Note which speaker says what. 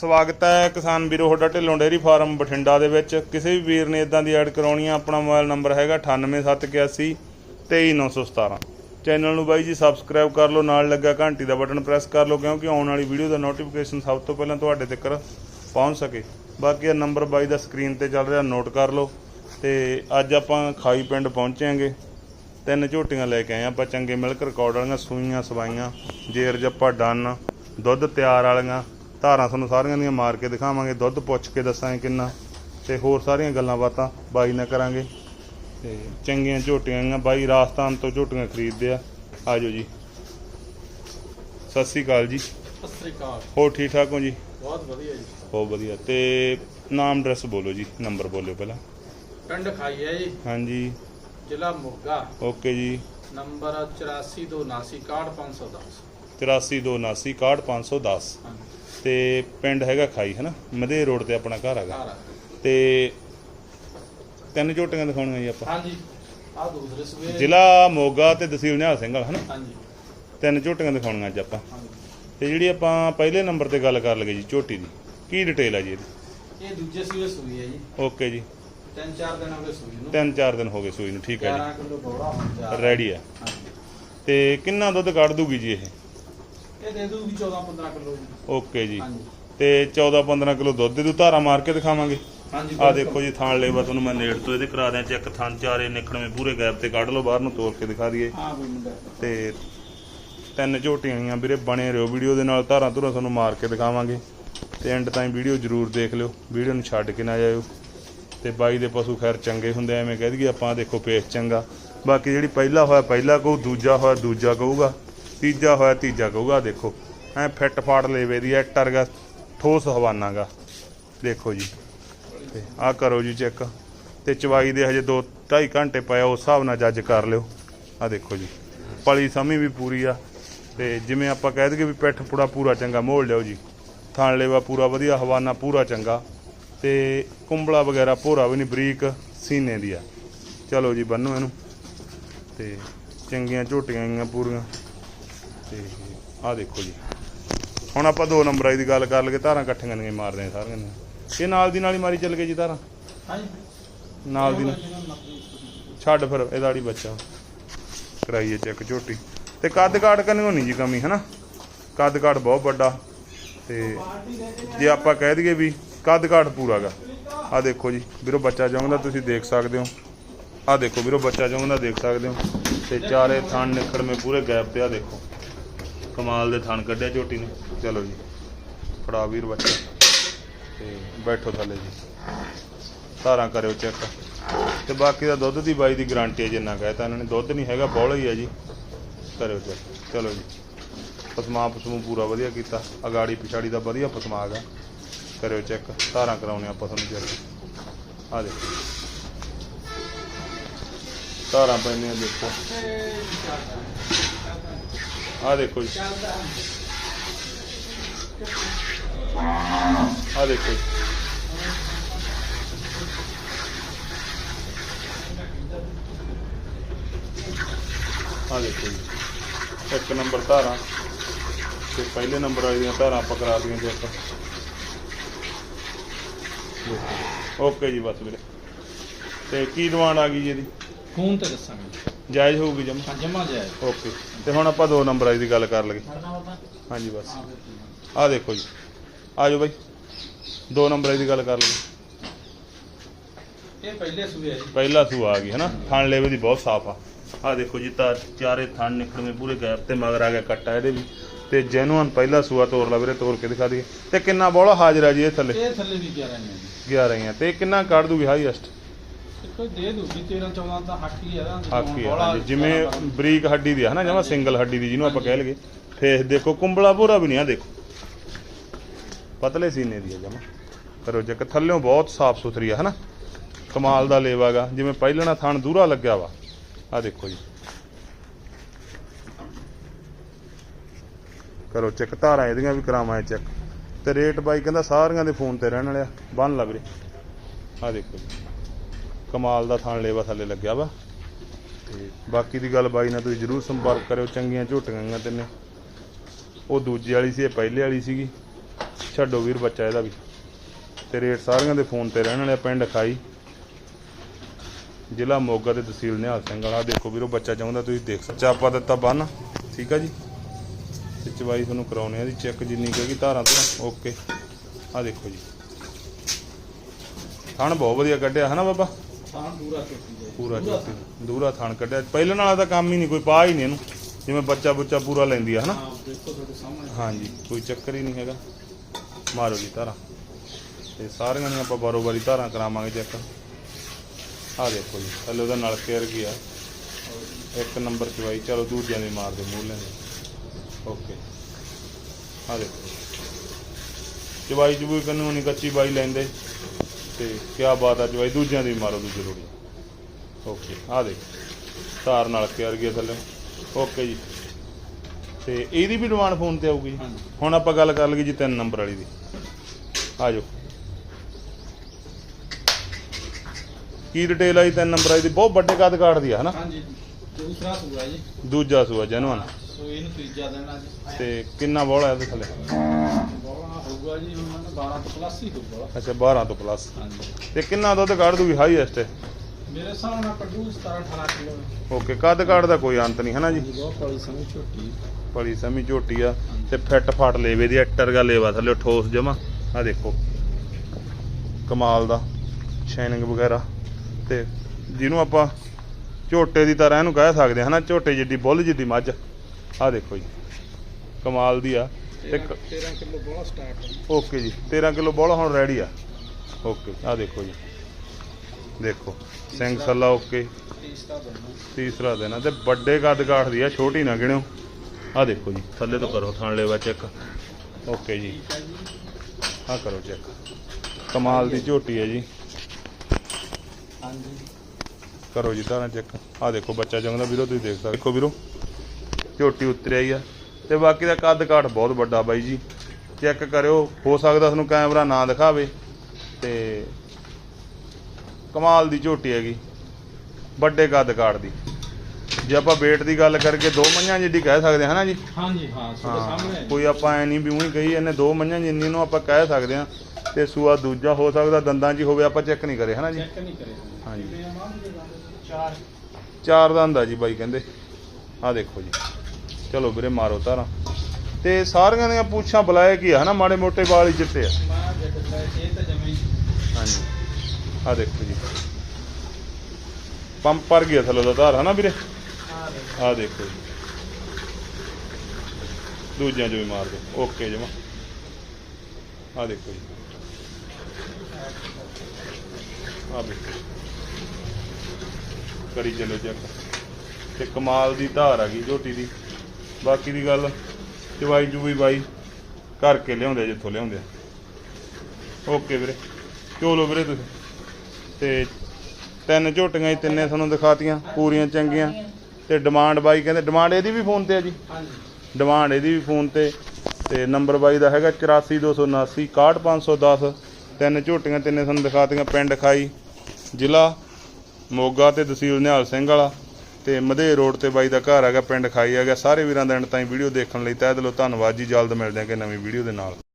Speaker 1: ਸਵਾਗਤ ਹੈ ਕਿਸਾਨ ਵੀਰੋ, ਤੁਹਾਡਾ ਢਿੱਲੋਂ ਡੇਅਰੀ ਫਾਰਮ ਬਠਿੰਡਾ ਦੇ ਵਿੱਚ। ਕਿਸੇ ਵੀ ਵੀਰ ਨੇ ਇਦਾਂ ਦੀ ਐਡ ਕਰਾਉਣੀ ਆ, ਆਪਣਾ ਮੋਬਾਈਲ ਨੰਬਰ ਹੈਗਾ 98781 23917 ਚੈਨਲ ਨੂੰ ਬਾਈ ਜੀ ਸਬਸਕ੍ਰਾਈਬ ਕਰ ਲਓ, ਨਾਲ ਲੱਗਾ ਘੰਟੀ ਦਾ ਬਟਨ ਪ੍ਰੈਸ ਕਰ ਲਓ, ਕਿਉਂਕਿ ਆਉਣ ਵਾਲੀ ਵੀਡੀਓ ਦਾ ਨੋਟੀਫਿਕੇਸ਼ਨ ਸਭ ਤੋਂ ਪਹਿਲਾਂ ਤੁਹਾਡੇ ਤੱਕ ਪਹੁੰਚ ਸਕੇ। ਬਾਕੀ ਇਹ ਨੰਬਰ ਬਾਈ ਦਾ ਸਕਰੀਨ ਤੇ ਚੱਲ ਰਿਹਾ, ਨੋਟ ਕਰ ਲਓ। ਤੇ ਅੱਜ ਆਪਾਂ ਖਾਈ ਪਿੰਡ ਪਹੁੰਚਾਂਗੇ ਤਿੰਨ ਝੋਟੀਆਂ ਲੈ ਕੇ ਆਏ ਆਪਾਂ, ਚੰਗੇ ਮਿਲਕ ਰਿਕਾਰਡ ਵਾਲੀਆਂ, ਸੂਈਆਂ, ਸਵਾਈਆਂ ਜੇਰ ਜੱਪਾ ਡਨ, ਦੁੱਧ ਤਿਆਰ ਵਾਲੀਆਂ। ਧਾਰਾਂ ਤੁਹਾਨੂੰ ਸਾਰੀਆਂ ਦੀਆਂ ਮਾਰ ਕੇ ਦਿਖਾਵਾਂਗੇ ਦੁੱਧ ਪੁੱਛ ਕੇ ਦੱਸਾਂਗੇ ਕਿੰਨਾ ਤੇ ਹੋਰ ਸਾਰੀਆਂ ਗੱਲਾਂ ਬਾਤਾਂ ਬਾਈ ਨਾਲ ਕਰਾਂਗੇ। ਤੇ ਚੰਗੀਆਂ ਝੋਟੀਆਂ ਆਈਆਂ ਬਾਈ ਰਾਜਸਥਾਨ ਤੋਂ ਝੋਟੀਆਂ ਖਰੀਦਦੇ ਆ। ਆਜੋ ਜੀ। ਸਤਿ ਸ੍ਰੀ ਅਕਾਲ ਜੀ।
Speaker 2: ਸਤਿ ਸ੍ਰੀ ਅਕਾਲ।
Speaker 1: ਹੋਰ ਠੀਕ ਠਾਕ ਹੋ ਜੀ?
Speaker 2: ਬਹੁਤ ਵਧੀਆ ਜੀ।
Speaker 1: ਬਹੁਤ ਵਧੀਆ। ਤੇ ਨਾਮ ਐਡਰੈਸ ਬੋਲੋ ਜੀ ਨੰਬਰ ਬੋਲਿਓ ਪਹਿਲਾਂ।
Speaker 2: ਪਿੰਡ ਖਾਈ ਹੈ ਜੀ।
Speaker 1: ਹਾਂਜੀ।
Speaker 2: ਜ਼ਿਲ੍ਹਾ ਮੋਗਾ।
Speaker 1: ਓਕੇ ਜੀ।
Speaker 2: ਨੰਬਰ 8429611510
Speaker 1: 8429 61510
Speaker 2: ਹਾਂਜੀ।
Speaker 1: ਤੇ ਪਿੰਡ ਹੈਗਾ ਖਾਈ ਹੈ ਨਾ ਮਧੇ ਰੋਡ ਤੇ ਆਪਣਾ ਘਰ ਹੈਗਾ। ਤੇ ਤਿੰਨ ਝੋਟੀਆਂ ਦਿਖਾਉਣੀਆਂ ਜੀ ਆਪਾਂ।
Speaker 2: ਹਾਂਜੀ। ਆ ਦੂਸਰੇ ਸਵੇਰੇ
Speaker 1: ਜ਼ਿਲ੍ਹਾ ਮੋਗਾ ਤੇ ਤਹਿਸੀਲ ਨਿਹਾਲ ਸਿੰਘ ਵਾਲਾ ਹੈ ਨਾ
Speaker 2: ਹਾਂਜੀ।
Speaker 1: ਤਿੰਨ ਝੋਟੀਆਂ ਦਿਖਾਉਣੀਆਂ ਅੱਜ ਆਪਾਂ। ਤੇ ਜਿਹੜੀ ਆਪਾਂ ਪਹਿਲੇ ਨੰਬਰ ਤੇ ਗੱਲ ਕਰ ਲਗੇ ਜੀ ਝੋਟੀ ਦੀ ਕੀ ਡਿਟੇਲ ਹੈ ਜੀ ਇਹਦੀ?
Speaker 2: ਇਹ ਦੂਜੇ ਸਵੇਰੇ ਸੂਈ ਹੈ ਜੀ।
Speaker 1: ਓਕੇ ਜੀ।
Speaker 2: ਤਿੰਨ ਚਾਰ ਦਿਨ ਹੋ ਗਏ ਸੂਈ ਨੂੰ।
Speaker 1: ਤਿੰਨ ਚਾਰ ਦਿਨ ਹੋ ਗਏ ਸੂਈ ਨੂੰ ਠੀਕ ਹੈ
Speaker 2: 11 ਕਿਲੋ ਬੋੜਾ ਹੁਣ ਜਾ
Speaker 1: ਰੈਡੀ ਹੈ ਤੇ ਕਿੰਨਾ ਦੁੱਧ ਕੱਢ ਦੂਗੀ ਜੀ ਇਹ?
Speaker 2: ਇਹ ਦੇ ਦੂਗੀ 14 15 ਕਿਲੋ
Speaker 1: ਓਕੇ ਜੀ।
Speaker 2: ਹਾਂਜੀ।
Speaker 1: ਤੇ 14 15 ਕਿਲੋ ਦੁੱਧ ਦੀ ਧਾਰਾ ਮਾਰ ਕੇ ਦਿਖਾਵਾਂਗੇ।
Speaker 2: ਹਾਂਜੀ
Speaker 1: ਆ ਦੇਖੋ ਜੀ ਥਾਣ ਲੇਵਾ ਤੁਹਾਨੂੰ ਮੈਂ ਨੇੜ ਤੋਂ ਇਹਦੇ ਕਰਾ ਦਿਆਂ ਚੈੱਕ ਥਾਣ ਚਾਰੇ ਨਿਕਣਵੇਂ ਪੂਰੇ ਗੈਪ ਤੇ ਕੱਢ ਲਓ ਬਾਹਰ ਨੂੰ ਤੋੜ ਕੇ ਦਿਖਾ ਦਈਏ।
Speaker 2: ਹਾਂ ਕੋਈ ਮੁੰਡਾ।
Speaker 1: ਤੇ ਤਿੰਨ ਝੋਟੀਆਂ ਆਈਆਂ ਵੀਰੇ ਬਣੇ ਰਹੋ ਵੀਡੀਓ ਦੇ ਨਾਲ ਧਾਰਾਂ ਧੁਰਾਂ ਤੁਹਾਨੂੰ ਮਾਰ ਕੇ ਦਿਖਾਵਾਂਗੇ। ਤੇ ਐਂਡ ਤਾਈਂ ਵੀਡੀਓ ਜ਼ਰੂਰ ਦੇਖ ਲਿਓ ਵੀਡੀਓ ਨੂੰ ਛੱਡ ਕੇ ਨਾ ਜਾਇਓ। ਤੇ ਬਾਈ ਦੇ ਪਸ਼ੂ ਖੈਰ ਚੰਗੇ ਹੁੰਦੇ ਐਵੇਂ ਕਹਿ ਦਈਏ ਆਪਾਂ ਦੇਖੋ ਪੇਸ ਚੰਗਾ। ਬਾਕੀ ਜਿਹੜੀ ਪਹਿਲਾ ਹੋਇਆ ਪਹਿਲਾ ਕਹੂ ਦੂਜਾ ਹੋਇਆ ਦੂਜਾ ਕਹੂਗਾ। ਤੀਜਾ ਹੋਇਆ ਤੀਜਾ ਕਹੂਗਾ, ਦੇਖੋ। ਐ ਫਿੱਟ ਫਾੜ ਲੇਵੇ ਦੀ ਐ ਟਰਗਾ ਠੋਸ ਹਵਾਨਾਗਾ ਦੇਖੋ ਜੀ। ਤੇ ਆ ਕਰੋ ਜੀ ਚੈੱਕ। ਤੇ ਚਵਾਈ ਦੇ ਹਜੇ 2 2.5 ਘੰਟੇ ਪਿਆ ਉਸ ਹਿਸਾਬ ਨਾਲ ਜੱਜ ਕਰ ਲਿਓ। ਆ ਦੇਖੋ ਜੀ। ਪਲੀ ਸਮੀ ਵੀ ਪੂਰੀ ਆ। ਤੇ ਜਿਵੇਂ ਆਪਾਂ ਕਹਿ ਦਈਏ ਵੀ ਪਿੱਠ ਪੂੜਾ ਪੂਰਾ ਚੰਗਾ, ਮੋੜ ਲਿਓ ਜੀ। ਥਾਣ ਲੇਵਾ ਪੂਰਾ ਵਧੀਆ, ਹਵਾਨਾ ਪੂਰਾ ਚੰਗਾ। ਤੇ ਕੁੰਬਲਾ ਵਗੈਰਾ ਭੋਰਾ ਵੀ ਨਹੀਂ, ਬਰੀਕ ਸੀਨੇ ਦੀ ਆ। ਚਲੋ ਜੀ, ਬੰਨੋ ਇਹਨੂੰ। ਤੇ ਚੰਗੀਆਂ ਝੋਟੀਆਂ ਆਈਆਂ ਪੂਰੀਆਂ। ਤੇ ਆ ਦੇਖੋ ਜੀ। ਹੁਣ ਆਪਾਂ ਦੋ ਨੰਬਰਾਂ ਦੀ ਗੱਲ ਕਰ ਲਈਏ ਧਾਰਾਂ ਇਕੱਠੀਆਂ ਨਹੀਂ ਮਾਰਦੇ ਆ ਸਾਰੀਆਂ ਦੀਆਂ ਇਹ ਨਾਲ ਦੀ ਨਾਲ ਹੀ ਮਾਰੀ ਚੱਲ ਗਏ ਜੀ ਧਾਰਾਂ?
Speaker 2: ਹਾਂਜੀ।
Speaker 1: ਨਾਲ ਦੀ ਨਾਲ। ਛੱਡ ਫਿਰ ਇਹਦਾ ਵਾਲੀ ਬੱਚਾ। ਕਰਾਈਏ ਚੈੱਕ ਝੋਟੀ। ਤੇ ਕੱਦ ਕਾਠ ਕੰਨਿਓ ਨਹੀਂ ਜੀ ਕਮੀ ਹਨਾ? ਕੱਦ ਕਾਠ ਬਹੁਤ ਵੱਡਾ। ਤੇ ਜੇ ਆਪਾਂ ਕਹਿ ਦਈਏ ਵੀ ਕੱਦ ਕਾਠ ਪੂਰਾਗਾ। ਆ ਦੇਖੋ ਜੀ ਵੀਰੋ ਬੱਚਾ ਚਾਹੁੰਦਾ ਤੁਸੀਂ ਦੇਖ ਸਕਦੇ ਹੋ। ਆ ਦੇਖੋ ਵੀਰੋ ਬੱਚਾ ਚਾਹੁੰਦਾ ਦੇਖ ਸਕਦੇ ਹੋ। ਤੇ ਚਾਰੇ ਥਣ ਨਿਖੜਵੇਂ ਪੂਰੇ ਗੈਪ ਤੇ ਆ ਦੇਖੋ। ਕਮਾਲ ਦੇ ਥਣ ਕੱਢਿਆ ਝੋਟੀ ਨੇ। ਚਲੋ ਜੀ, ਫੜਾ ਵੀਰ ਬੱਚਾ। ਤੇ ਬੈਠੋ ਥੱਲੇ ਜੀ। ਧਾਰਾਂ ਕਰਿਓ ਚੈੱਕ ਤੇ ਬਾਕੀ ਦਾ ਦੁੱਧ ਦੀ ਬਾਈ ਦੀ ਗਾਰੰਟੀ ਹੈ ਜਿੰਨਾ ਕਹਿਤਾ ਇਹਨਾਂ ਨੇ। ਦੁੱਧ ਨਹੀਂ ਹੈਗਾ, ਬੌਲਾ ਹੀ ਹੈ ਜੀ। ਕਰਿਓ ਚੈੱਕ ਚਲੋ ਜੀ। ਪਸਮਾ ਪਸਮੂ ਪੂਰਾ ਵਧੀਆ ਕੀਤਾ। ਅਗਾੜੀ ਪਿਛਾੜੀ ਦਾ ਵਧੀਆ ਪਸਮਾ ਹੈਗਾ। ਕਰਿਓ ਚੈੱਕ ਧਾਰਾਂ ਕਰਾਉਣੇ ਆਪਾਂ ਤੁਹਾਨੂੰ ਚੈੱਕ ਆ ਦੇਖੋ। ਧਾਰਾਂ ਪੈਣੀਆਂ ਦੇਖੋ। ਆ ਦੇਖੋ ਜੀ। ਆ ਦੇਖੋ ਜੀ। ਆ ਦੇਖੋ ਜੀ। ਇੱਕ ਨੰਬਰ ਧਾਰਾਂ ਤੇ ਪਹਿਲੇ ਨੰਬਰ ਵਾਲੀ ਦੀਆਂ ਧਾਰਾਂ ਆਪਾਂ ਕਰਾ ਦੀਆਂ ਚੈੱਕ ਓਕੇ ਜੀ ਬਸ ਵੀਰੇ। ਤੇ ਕੀ ਡਿਮਾਂਡ ਆ ਗਈ ਜੀ ਇਹਦੀ?
Speaker 2: ਫੋਨ ਤੇ ਦੱਸਾਂਗੇ।
Speaker 1: ਜਾਇਜ਼ ਹੋਊਗੀ ਜਮ
Speaker 2: ਹਾਂ ਜਮਾ ਜਾਏ
Speaker 1: ਓਕੇ। ਤੇ ਹੁਣ ਆਪਾਂ ਦੋ ਨੰਬਰ ਦੀ ਗੱਲ ਕਰ ਲਗੇ ਹਾਂਜੀ ਬਸ। ਆ। ਦੇਖੋ ਜੀ। ਆ ਜਾਓ ਬਾਈ। ਦੋ ਨੰਬਰ ਦੀ ਗੱਲ ਕਰ ਲਗੇ
Speaker 2: ਇਹ ਪਹਿਲੇ ਸੂਏ ਹੈ ਜੀ।
Speaker 1: ਪਹਿਲਾ ਸੂ ਆ ਗਈ ਹਨਾ? ਥਣ ਲੈਵੇ ਦੀ ਬਹੁਤ ਸਾਫ਼ ਆ। ਆ ਦੇਖੋ ਜੀ ਤਾਂ ਚਾਰੇ ਥਣ ਨਿਕਲਵੇਂ ਪੂਰੇ ਗੈਪ ਤੇ ਮਗਰ ਆ ਗਿਆ ਕੱਟਾ ਇਹਦੇ ਵੀ। ਤੇ ਜੈਨੂਅਨ ਪਹਿਲਾ ਸੂਆ ਤੋੜ ਲਾ ਵੀਰੇ ਤੋੜ ਕੇ ਦਿਖਾ ਦਈਏ। ਤੇ ਕਿੰਨਾ ਬੋਲਾ ਹਾਜ਼ਰ ਆ ਜੀ ਇਹ ਥੱਲੇ?
Speaker 2: ਇਹ ਥੱਲੇ ਵੀ 11 ਨੇ ਜੀ।
Speaker 1: 11 ਆ। ਤੇ ਕਿੰਨਾ ਕੱਢ ਦੂਗੀ ਹਾਈਐਸਟ
Speaker 2: ਕੋਈ ਦੇ ਦੂਗੀ 13 14 ਤਾਂ ਹੱਕ ਹੀ ਆ ਨਾ
Speaker 1: ਹਾਕੀ ਆ ਹਾਂਜੀ। ਜਿਵੇਂ ਬਰੀਕ ਹੱਡੀ ਦੀ ਆ ਹਨਾ ਜਮਾ ਸਿੰਗਲ ਹੱਡੀ ਦੀ ਜਿਹਨੂੰ ਆਪਾਂ ਕਹਿ ਲਈਏ। ਫੇਸ ਦੇਖੋ ਕੁੰਬਲਾ ਪੂਰਾ ਵੀ ਨਹੀਂ ਆ ਦੇਖੋ। ਪਤਲੇ ਸੀਨੇ ਦੀ ਆ ਜਮਾ। ਕਰੋ ਜੱਕ ਥੱਲਿਓਂ ਬਹੁਤ ਸਾਫ਼ ਸੁਥਰੀ ਆ ਹਨਾ। ਕਮਾਲ ਦਾ ਲੇਵਾਗਾ ਜਿਵੇਂ ਪਹਿਲਣਾ ਥਣ ਦੂਰਾ ਲੱਗਿਆ ਵਾ। ਆ ਦੇਖੋ ਜੀ। ਕਰੋ ਚੈੱਕ ਧਾਰਾਂ ਇਹਦੀਆਂ ਵੀ ਕਰਾਵਾਂ ਚੈੱਕ। ਤੇ ਰੇਟ ਬਾਈ ਕਹਿੰਦਾ ਸਾਰੀਆਂ ਦੇ ਫੋਨ ਤੇ ਰਹਿਣ ਵਾਲਿਆ ਬੰਨ ਲਾ ਵੀਰੇ ਆ ਦੇਖੋ ਜੀ। ਕਮਾਲ ਦਾ ਥਣ ਲੇਵਾ ਥੱਲੇ ਲੱਗਿਆ ਵਾ। ਤੇ ਬਾਕੀ ਦੀ ਗੱਲ ਬਾਈ ਨਾਲ ਤੁਸੀਂ ਜਰੂਰ ਸੰਪਰਕ ਕਰਿਓ, ਚੰਗੀਆਂ ਝੋਟੀਆਂ ਤਿੰਨੇ। ਉਹ ਦੂਜੀ ਵਾਲੀ ਸੀ, ਇਹ ਪਹਿਲੇ ਵਾਲੀ ਸੀਗੀ। ਛੱਡੋ ਵੀਰ, ਬੱਚਾ ਇਹਦਾ ਵੀ। ਤੇ ਰੇਟ ਸਾਰਿਆਂ ਦੇ ਫੋਨ ਤੇ ਰਹਿਣ ਵਾਲੇ ਪਿੰਡ ਖਾਈ। ਜ਼ਿਲ੍ਹਾ ਮੋਗਾ ਤੇ ਤਹਿਸੀਲ ਨਿਹਾਲ ਸਿੰਘ ਵਾਲਾ। ਦੇਖੋ ਵੀਰੋ, ਬੱਚਾ ਚਾਹੁੰਦਾ ਤੁਸੀਂ ਦੇਖ ਸਕਦੇ ਚਾਪਾ ਦਿੱਤਾ ਬੰਨ। ਠੀਕ ਆ ਜੀ? ਤੇ ਚਵਾਈ ਤੁਹਾਨੂੰ ਕਰਾਉਣੇ ਆ ਦੀ ਚੈੱਕ ਜਿੰਨੀ ਕਹੇਗੀ ਧਾਰਾਂ ਤੋਂ ਓਕੇ। ਆ ਦੇਖੋ ਜੀ। ਥਣ ਬਹੁਤ ਵਧੀਆ ਕੱਢਿਆ ਹੈ ਨਾ
Speaker 2: ਬਾਬਾ? ਪੂਰਾ
Speaker 1: ਪੂਰਾ ਚੋਟੀ। ਦੂਰਾ ਥਣ ਕੱਢਿਆ। ਪਹਿਲਾਂ ਵਾਲਾ ਤਾਂ ਕੰਮ ਹੀ ਨਹੀਂ ਕੋਈ ਪਾ ਹੀ ਨਹੀਂ ਇਹਨੂੰ। ਜਿਵੇਂ ਬੱਚਾ ਬੁੱਚਾ ਪੂਰਾ ਲੈਂਦੀ ਆ ਹਨਾ?
Speaker 2: ਹਾਂ ਦੇਖੋ ਤੁਹਾਡੇ ਸਾਹਮਣੇ।
Speaker 1: ਹਾਂਜੀ ਕੋਈ ਚੱਕਰ ਹੀ ਨਹੀਂ ਹੈਗਾ। ਮਾਰੋ ਜੀ ਧਾਰਾਂ। ਤੇ ਸਾਰੀਆਂ ਦੀਆਂ ਆਪਾਂ ਬਾਰੋ ਬਾਰੀ ਧਾਰਾਂ ਕਰਾਵਾਂਗੇ ਚੈੱਕ ਆ ਦੇਖੋ ਜੀ ਥੱਲੇ ਉਹਦਾ ਨਲ ਕੇਅਰ ਗਿਆ। ਇੱਕ ਨੰਬਰ ਚਵਾਈ ਚਲੋ ਦੂਜਿਆਂ ਦੇ ਮਾਰਦੇ ਮੂਹਲੇ ਦੇ ਓਕੇ। ਆ ਦੇਖੋ। ਚਵਾਈ ਚਬੂਈ ਕੰਨੂ ਨਹੀਂ ਕੱਚੀ ਬਾਈ ਲੈਂਦੇ। ਤੇ ਕਿਆ ਬਾਤ ਆ ਚਵਾਈ ਦੂਜਿਆਂ ਦੀ ਮਾਰੋ ਦੂਜੀ ਰੋੜੀ ਓਕੇ ਆ ਦੇਖ ਧਾਰ ਨਾਲ ਕੇਅਰ ਗਿਆ ਥੱਲੇ। ਓਕੇ ਜੀ। ਤੇ ਇਹਦੀ ਵੀ ਡਿਮਾਂਡ ਫੋਨ ਤੇ ਆਊਗੀ ਜੀ? ਹੁਣ ਆਪਾਂ ਗੱਲ ਕਰ ਲਈਏ ਜੀ ਤਿੰਨ ਨੰਬਰ ਵਾਲੀ ਦੀ। ਆ ਜਾਓ। ਕੀ ਡਿਟੇਲ ਆਈ ਤਿੰਨ ਨੰਬਰ ਵਾਲੀ ਦੀ? ਬਹੁਤ ਵੱਡੇ ਕੱਦ ਕਾਠ ਦੀ ਆ ਹਨਾ?
Speaker 2: ਹਾਂਜੀ। ਦੂਸਰਾ ਸੂਆ ਜੀ।
Speaker 1: ਦੂਜਾ ਸੂਆ ਜੈਨੂਨ
Speaker 2: ਸੋ ਇਹਨੂੰ ਤੀਜਾ ਦੇਣਾ ਜੀ।
Speaker 1: ਤੇ ਕਿੰਨਾ ਬੋਲਾ ਇਹਦੇ ਥੱਲੇ?
Speaker 2: ਬੋਲਾ ਹੋਊਗਾ ਜੀ ਹੁਣ। 12 ਤੋਂ ਪਲੱਸ ਹੀ ਹੋਊਗਾ।
Speaker 1: ਅੱਛਾ 12 ਤੋਂ ਪਲੱਸ
Speaker 2: ਹਾਂਜੀ।
Speaker 1: ਤੇ ਕਿੰਨਾ ਦੁੱਧ ਕੱਢ ਦੂਗੀ ਹਾਈਐਸਟ
Speaker 2: ਮੇਰੇ ਹਿਸਾਬ ਨਾਲ ਕੱਢੂ 17 18 ਕਿਲੋ।
Speaker 1: ਓਕੇ ਕੱਦ ਕਾਠ ਦਾ ਕੋਈ ਅੰਤ ਨਹੀਂ ਹਨਾ ਜੀ?
Speaker 2: ਜੀ ਬਹੁਤ
Speaker 1: ਸਮੀ ਝੋਟੀ। ਆ। ਤੇ ਫਿੱਟ ਫਾਟ ਲੇਵੇ ਦੀ ਐਕਟਰ ਗਾ ਲੇਵਾ ਥੱਲੇ ਠੋਸ ਜਮਾ। ਆ ਦੇਖੋ ਕਮਾਲ ਦਾ ਸ਼ਾਈਨਿੰਗ ਵਗੈਰਾ। ਤੇ ਜਿਹਨੂੰ ਆਪਾਂ ਝੋਟੇ ਦੀ ਤਰ੍ਹਾਂ ਇਹਨੂੰ ਕਹਿ ਸਕਦੇ ਹਾਂ ਹਨਾ? ਝੋਟੇ ਜਿੱਡੀ ਬੁੱਲ ਜਿੱਡੀ ਮੱਝ। ਆ ਦੇਖੋ ਜੀ ਕਮਾਲ ਦੀ ਆ। ਤੇ
Speaker 2: 13 13 ਕਿਲੋ ਬੋਲਾ ਸਟਾਰਟ
Speaker 1: ਓਕੇ ਜੀ 13 ਕਿਲੋ ਬੋਲਾ ਹੁਣ ਰੈਡੀ ਆ। ਓਕੇ ਆ ਦੇਖੋ ਜੀ। ਦੇਖੋ ਸਿੰਘ ਸੱਲਾ ਓਕੇ।
Speaker 2: ਤੀਸਰਾ ਦੇਣਾ।
Speaker 1: ਤੇ ਵੱਡੇ ਕੱਦ ਕਾਠ ਦੀ ਆ ਛੋਟੀ ਨਾ ਗਿਣਿਓ। ਆ ਦੇਖੋ ਜੀ ਥੱਲੇ ਤੋਂ ਕਰੋ ਥਾਣ ਲੈਵਾ ਚੈੱਕ। ਓਕੇ ਜੀ।
Speaker 2: ਹੈ
Speaker 1: ਆ ਕਰੋ ਚੈੱਕ। ਕਮਾਲ ਦੀ ਝੋਟੀ ਹੈ ਜੀ।
Speaker 2: ਹਾਂਜੀ।
Speaker 1: ਕਰੋ ਜੀ ਧਾਰਾਂ ਚੈੱਕ। ਆ ਦੇਖੋ ਬੱਚਾ ਜੰਗਦਾ ਵੀਰੋ ਤੁਸੀਂ ਦੇਖ ਸਕਦੇ ਦੇਖੋ ਵੀਰੋ ਝੋਟੀ ਉਤਰਿਆ ਹੀ ਆ। ਤੇ ਬਾਕੀ ਦਾ ਕੱਦ ਕਾਠ ਬਹੁਤ ਵੱਡਾ ਬਾਈ ਜੀ। ਚੈੱਕ ਕਰਿਓ ਹੋ ਸਕਦਾ ਤੁਹਾਨੂੰ ਕੈਮਰਾ ਨਾ ਦਿਖਾਵੇ ਤੇ ਕਮਾਲ ਦੀ ਝੋਟੀ ਹੈਗੀ ਵੱਡੇ ਕੱਦ ਕਾਠ ਦੀ। ਜੇ ਆਪਾਂ weight ਦੀ ਗੱਲ ਕਰਕੇ ਦੋ ਮਈਆਂ ਜਿੱਡੀ ਕਹਿ ਸਕਦੇ ਹਾਂ ਹਨਾ ਜੀ?
Speaker 2: ਹਾਂਜੀ ਹਾਂ ਤੁਹਾਡੇ ਸਾਹਮਣੇ ਹੈ।
Speaker 1: ਹਾਂ
Speaker 2: ਜੀ।
Speaker 1: ਕੋਈ ਆਪਾਂ ਐ ਨਹੀਂ ਵੀ ਉਹੀ ਕਹੀ ਇਹਨੇ ਦੋ ਮਈਆਂ ਜਿੰਨੀ ਨੂੰ ਆਪਾਂ ਕਹਿ ਸਕਦੇ ਹਾਂ ਤੇ ਸੂਆ ਦੂਜਾ ਹੋ ਸਕਦਾ ਦੰਦਾਂ 'ਚ ਹੀ ਹੋਵੇ ਆਪਾਂ ਚੈੱਕ ਨਹੀਂ ਕਰੇ ਹਨਾ ਜੀ?
Speaker 2: ਚੈੱਕ ਨਹੀਂ ਕਰੇ।
Speaker 1: ਹਾਂਜੀ।
Speaker 2: ਚਾਰ।
Speaker 1: ਚਾਰ ਦਾ ਹੁੰਦਾ ਜੀ ਬਾਈ ਕਹਿੰਦੇ। ਆ ਦੇਖੋ ਜੀ। ਚਲੋ ਵੀਰੇ, ਮਾਰੋ ਧਾਰਾਂ ਤੇ ਸਾਰੀਆਂ ਦੀਆਂ ਪੁੱਛਾਂ ਬੁਲਾਇਆ ਕੀ ਆ ਨਾ ਮਾੜੇ ਮੋਟੇ ਵਾਲ ਹੀ ਚਿੱਟੇ ਆ। ਹਾਂਜੀ। ਆ ਦੇਖੋ ਜੀ। ਪੰਪ ਪਰ ਗਿਆ ਥੱਲੇ ਦਾ ਧਾਰ ਨਾ ਵੀਰੇ?
Speaker 2: ਆ
Speaker 1: ਦੇਖੋ ਜੀ। ਦੂਜਿਆਂ 'ਚ ਵੀ ਮਾਰ ਦਿਓ ਓਕੇ ਜਮਾ। ਆ ਦੇਖੋ ਜੀ। ਆ ਦੇਖੋ ਕਰੀ ਚੱਲੋ ਚੈੱਕ। ਤੇ ਕਮਾਲ ਦੀ ਧਾਰ ਆ ਗਈ ਝੋਟੀ ਦੀ। ਬਾਕੀ ਦੀ ਗੱਲ ਚਵਾਈ ਚੂਈ ਬਾਈ ਕਰਕੇ ਲਿਆਉਂਦੇ ਆ ਜਿੱਥੋਂ ਲਿਆਉਂਦੇ ਓਕੇ ਵੀਰੇ ਚਲੋ ਵੀਰੇ ਤੁਸੀਂ? ਤੇ ਤਿੰਨ ਝੋਟੀਆਂ ਹੀ ਤਿੰਨੇ ਤੁਹਾਨੂੰ ਦਿਖਾਤੀਆਂ ਪੂਰੀਆਂ ਚੰਗੀਆਂ। ਤੇ ਡਿਮਾਂਡ ਬਾਈ ਕਹਿੰਦੇ ਡਿਮਾਂਡ ਇਹਦੀ ਵੀ ਫੋਨ ਤੇ ਆ ਜੀ?
Speaker 2: ਹਾਂਜੀ।
Speaker 1: ਡਿਮਾਂਡ ਇਹਦੀ ਵੀ ਫੋਨ ਤੇ। ਤੇ ਨੰਬਰ ਬਾਈ ਦਾ ਹੈਗਾ 84279 61510 ਤਿੰਨ ਝੋਟੀਆਂ ਤਿੰਨੇ ਤੁਹਾਨੂੰ ਦਿਖਾਤੀਆਂ ਪਿੰਡ ਖਾਈ ਜ਼ਿਲ੍ਹਾ ਮੋਗਾ ਤੇ ਤਹਿਸੀਲ ਨਿਹਾਲ ਸਿੰਘ ਵਾਲਾ। ਤੇ ਮਧੇ ਰੋਡ ਤੇ ਬਾਈ ਦਾ ਘਰ ਹੈਗਾ, ਪਿੰਡ ਖਾਈ ਹੈਗਾ। ਸਾਰੇ ਵੀਰਾਂ ਦਾ ਐਂਡ ਤਾਈਂ ਵੀਡੀਓ ਦੇਖਣ ਲਈ ਤਹਿ ਦਿਲੋਂ ਧੰਨਵਾਦ ਜੀ। ਜਲਦ ਮਿਲਦੇ ਹਾਂ ਕਿ ਨਵੀਂ ਵੀਡੀਓ ਦੇ ਨਾਲ।